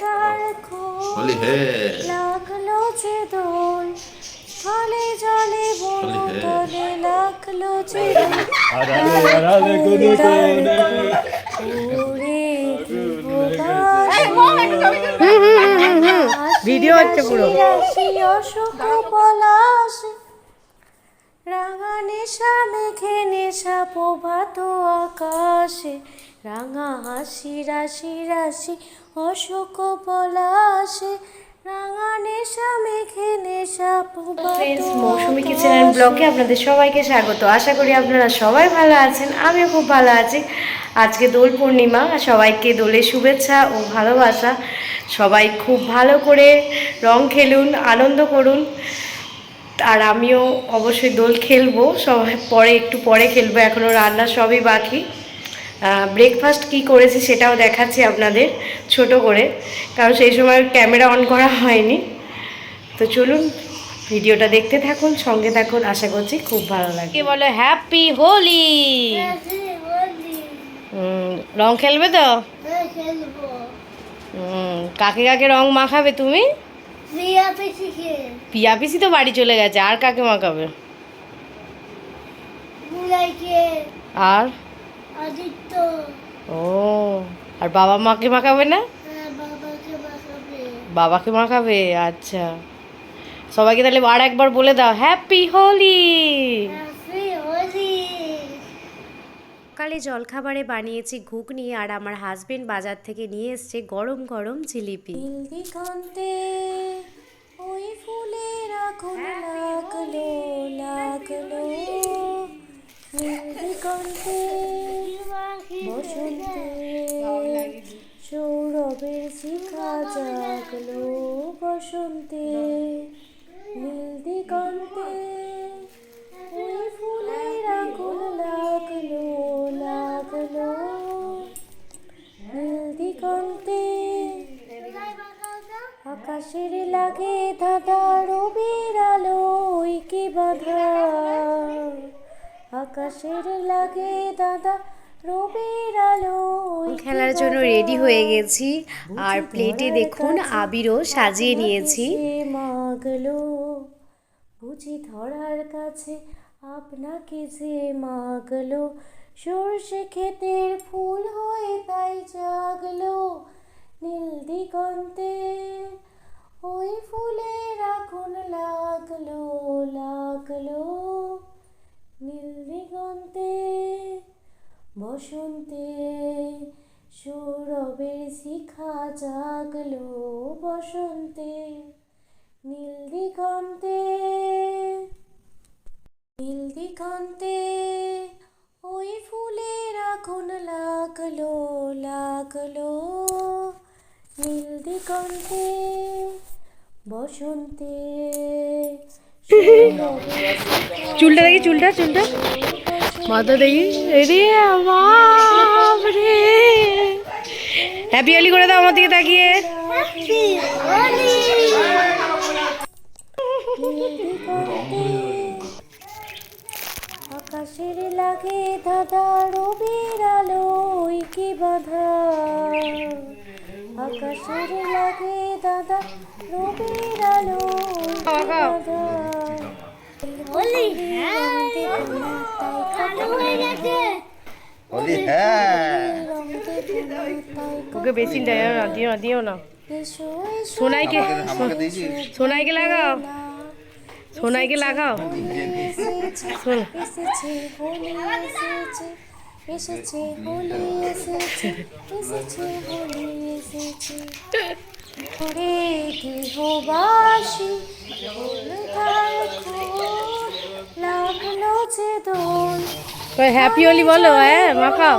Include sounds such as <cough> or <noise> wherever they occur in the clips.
তার হে লাগল যে দোল জলে জলে বন হোলি হে। তলে লাগল যে ভিডিও হচ্ছে পুরো। পলাশ রাঙা নেশা মেঘে নেশা প্রভাত আকাশে রাঙা হাসি রাশি রাশি অশোক পলাশে রাঙা নেশা মেঘে নেশা মৌসুমি কিচেন অ্যান্ড ব্লগে আপনাদের সবাইকে স্বাগত। আশা করি আপনারা সবাই ভালো আছেন আমিও খুব ভালো আছি। আজকে দোল পূর্ণিমা সবাইকে দোলের শুভেচ্ছা ও ভালোবাসা। সবাই খুব ভালো করে রং খেলুন আনন্দ করুন। আর আমিও অবশ্যই দোল খেলব সবাই পরে একটু পরে খেলব এখনও রান্না সবই বাকি। ব্রেকফাস্ট কি করেছি সেটাও দেখাচ্ছি আপনাদের ছোট করে। কারণ সেই সময় ক্যামেরা অন করা হয়নি। তো চলুন ভিডিওটা দেখতে থাকুন সঙ্গে থাকুন। আশা করছি খুব ভালো লাগে বলো হ্যাপি হোলি রং খেলবে তো? কাকে কাকে রং মাখাবে তুমি? পিয়া পিসি তো বাড়ি চলে গেছে আর কাকে মাখাবে? আর? আদিত্য। ও আর বাবা মাকে মাখাবে না? বাবাকে মাখাবে। আচ্ছা। সবাইকে তাহলে আর একবার বলে দাও হ্যাপি হোলি হ্যাপি সকালে জলখাবারে বানিয়েছি ঘুগনি আর আমার হাজবেন্ড বাজার থেকে নিয়ে এসছে গরম গরম জিলিপি। ওই ফুলের আগুন লাগল লাগল। শিখা জাগলো বসন্তে। নীল দিগন্তে ওই ফুলের আগুন লাগল লাগল। নীল দিগন্তে আকাশের লাগে দাদা রবির আলো কি বাধা? আকাশের লাগে দাদা আলো খেলার জন্য রেডি হয়ে গেছি। আর প্লেটে দেখুন আবিরও সাজিয়ে নিয়েছি। মাগলো, বুঝি ধরার কাছে আপনাকে যে মাগলো, সর্ষে ক্ষেতের ফুল হয়ে তাই জাগলো, নীল দিগন্তে জাগলো বসন্তে নীল দিগন্তে নীল দিগন্তে ওই ফুলের আগুন লাগল লাগল। নীল দিগন্তে বসন্তে <laughs> চুলটা দেখি চুলটা চুলটা। মাথা দেখি রে। বাপরে হ্যাপি হোলি করে দাও আমার দিকে তাকিয়ে। আকাশের লাগে দাদা রবির আলো কি বাধা। আকাশের লাগে দাদা রবির আলো বাবা। হোলি হ্যাঁ। ওকে বেশি দিও না দিও না দিও না। সোনাইকে সোনাইকে লাগাও। সোনাইকে লাগাও। শোন। এসেছে হ্যাপি হোলি বলো হ্যাঁ মাখাও।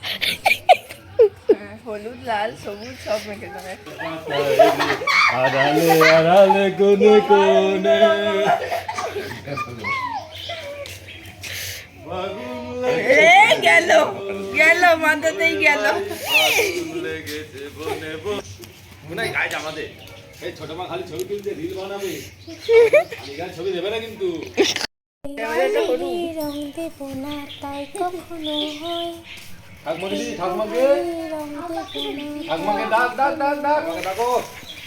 হলুদ লাল সবুজ সব মেখে দেবে। আড়ালে আড়ালে কোনে কোনে গেল গেল মাথাতেই গেল। লেগেছে বনে বনে গাইজ আমাদের। এই ছোট মা খালি ছবি তুলছে রিল বানাবে। ছবি দেবে না কিন্তু। রং দেব না তাই কখনো হয়। ঠাকমাকে দিদি ঠাকমাকে রং দেব না ঠাকমাকে ডাক ডাক ডাক ডাক ডাকো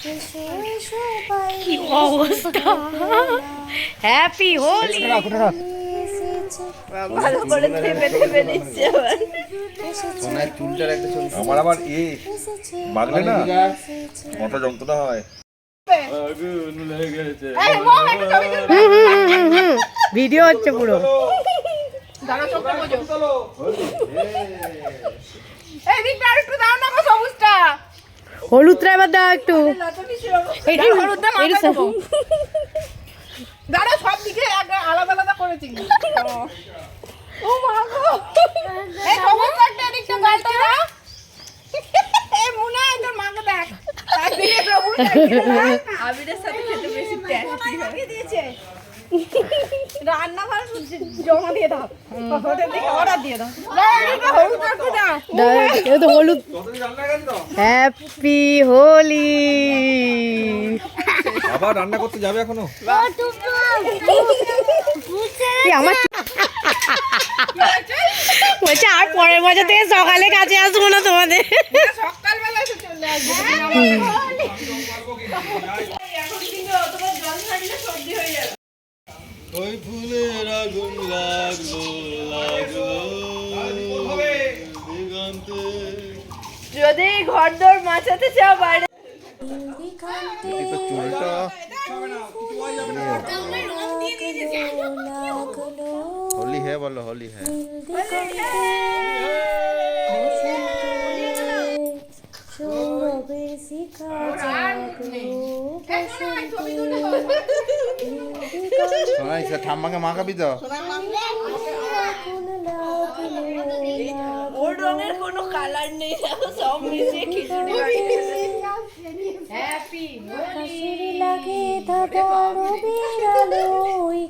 এসো এসো পাই কি অবস্থা হ্যাপি হোলি এসেছে ভালো করে থেপে থেপে দিচ্ছে আবার সোনার চুলটার একটা ছবি আমার আবার এ বাগলে না মাথা যন্ত্রণা হয় ভিডিও হচ্ছে পুরো দাঁড়া চোখটা বোঝো। এই দিকটা আর একটু দাও না গো সবুজটা। হলুদটা এবার দাও একটু। এটা হলুদটা দেবো। দাঁড়া সব দিকে এক- আলাদা আলাদা করেছি ও মা গো। এই সবুজ একটা এদিকটা গালটা দাও। এই মুনা তোর মাকে <laughs> দেখ। আবিরের সাথে খেতে বেশি টেস্টি দিয়েছে। রান্না ঘর জমা দিয়ে দাও অর্ডার দিয়ে দাও হলুদ একটু দাও এটা তো হলুদ হ্যাপি হোলি আবার রান্না করতে যাবে এখনও আমার বলছে আর পরের বছর থেকে সকালে কাছে আসব না তোমাদের সকালবেলা এসে চলে আসবে ওই ফুলের আগুন লাগল লাগল। দিগন্তে। যদি ঘর দর মাচাতে চাও বাইরে। হোলি হ্যাঁ বলো হোলি হ্যাঁ দিগন্তে সৌরভের শিখা জাগলো সে ঠাম্মাকে মাখাবি তো? ওর রঙের কোনো কালার নেই সব মিশে খিচুড়ি হ্যাপি লাগে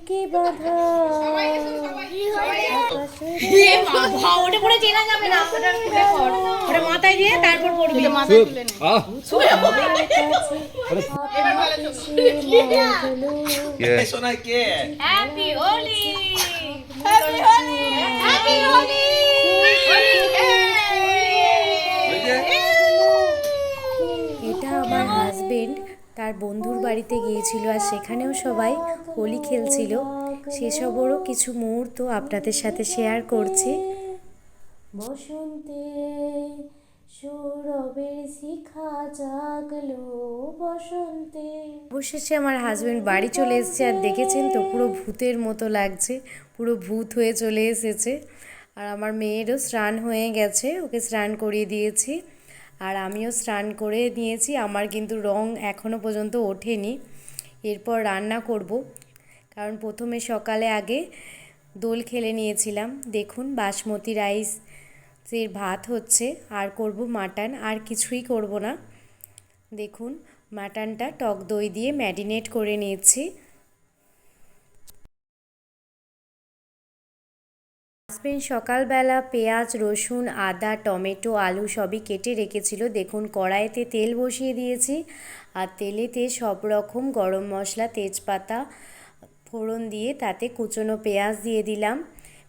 কি বাধা? ওটা করে চেনা যাবে না। ওটা ওটা মাথায় দিয়ে তারপর পড়বি। আহ। Yes. সোনাই কে? Happy Holi happy Holi happy Holi এটা আমার হাজবেন্ড তার বন্ধুর বাড়িতে গিয়েছিল আর সেখানেও সবাই হোলি খেলছিল। সেসবেরও কিছু মুহূর্ত আপনাদের সাথে শেয়ার করছি। বসন্তে সৌরভের শিখা জাগলো বসন্তে। অবশেষে আমার হাজবেন্ড বাড়ি চলে এসেছে আর দেখেছেন তো পুরো ভূতের মতো লাগছে পুরো ভূত হয়ে চলে এসেছে। আর আমার মেয়েরও স্নান হয়ে গেছে ওকে স্নান করিয়ে দিয়েছি। আর আমিও স্নান করে নিয়েছি আমার কিন্তু রং এখনও পর্যন্ত ওঠেনি। এরপর রান্না করব। কারণ প্রথমে সকালে আগে দোল খেলে নিয়েছিলাম। দেখুন, বাসমতি রাইস এর ভাত হচ্ছে, আর করব মাটন, আর কিছুই করব না। দেখুন, মাটনটা টক দই দিয়ে ম্যারিনেট করে নিয়েছি। হাজবেন্ড সকালবেলা পেঁয়াজ, রসুন, আদা, টমেটো, আলু সবই কেটে রেখেছিল। দেখুন, কড়াইতে তেল বসিয়ে দিয়েছি। আর তেলেতে সব রকম গরম মশলা, তেজপাতা ফোড়ন দিয়ে তাতে কুচনো পেঁয়াজ দিয়ে দিলাম।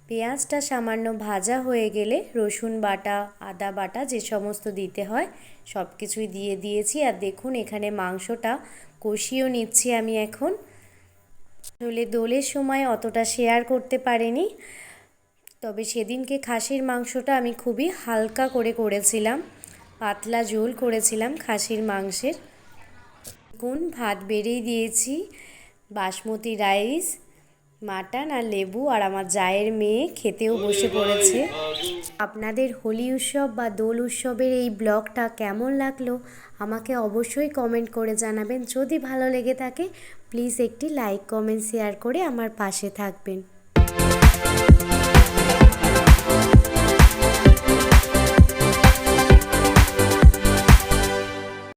পেঁয়াজটা সামান্য ভাজা হয়ে গেলে রসুন বাটা, আদা বাটা যে সমস্ত দিতে হয় সব কিছুই দিয়ে দিয়েছি। আর দেখুন এখানে মাংসটা কষিয়েও নিচ্ছি আমি এখন। আসলে দোলের সময় অতটা শেয়ার করতে পারিনি, তবে সেদিনকে খাসির মাংসটা আমি খুবই হালকা করে করেছিলাম, পাতলা ঝোল করেছিলাম খাসির মাংসের। কোন ভাত বেড়েই দিয়েছি। বাসমতি রাইস, মাটন আর লেবু আর আমার জায়ের মেয়ে খেতেও বসে পড়েছে। আপনাদের হোলি উৎসব বা দোল উৎসবের এই ব্লগটা কেমন লাগল আমাকে অবশ্যই কমেন্ট করে জানাবেন। যদি ভালো লেগে থাকে প্লিজ একটি লাইক কমেন্ট শেয়ার করে আমার পাশে থাকবেন।